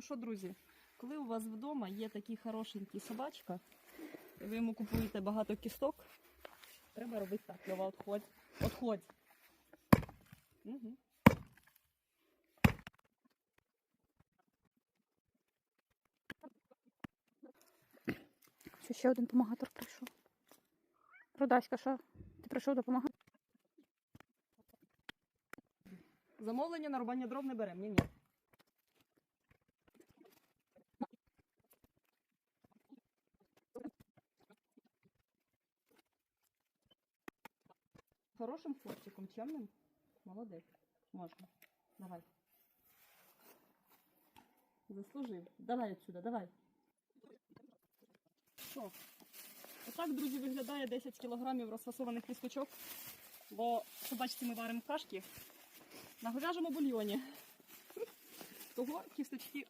Ну що, друзі, коли у вас вдома є такий хорошенький собачка, і ви йому купуєте багато кісток, треба робити так. Льова, отходь. Отходь. Угу. Що ще один помагатор прийшов. Родаська, що? Ти прийшов допомагати? Замовлення на рубання дров не беремо. Ні-ні. Хорошим хлопчиком, чемним. Молодець. Можна. Давай. Заслужив. Давай отсюда, давай. Що? Отак, друзі, виглядає 10 кілограмів розфасованих кісточок. Бо, побачите, ми варимо кашки на говяжому бульйоні. Того кісточки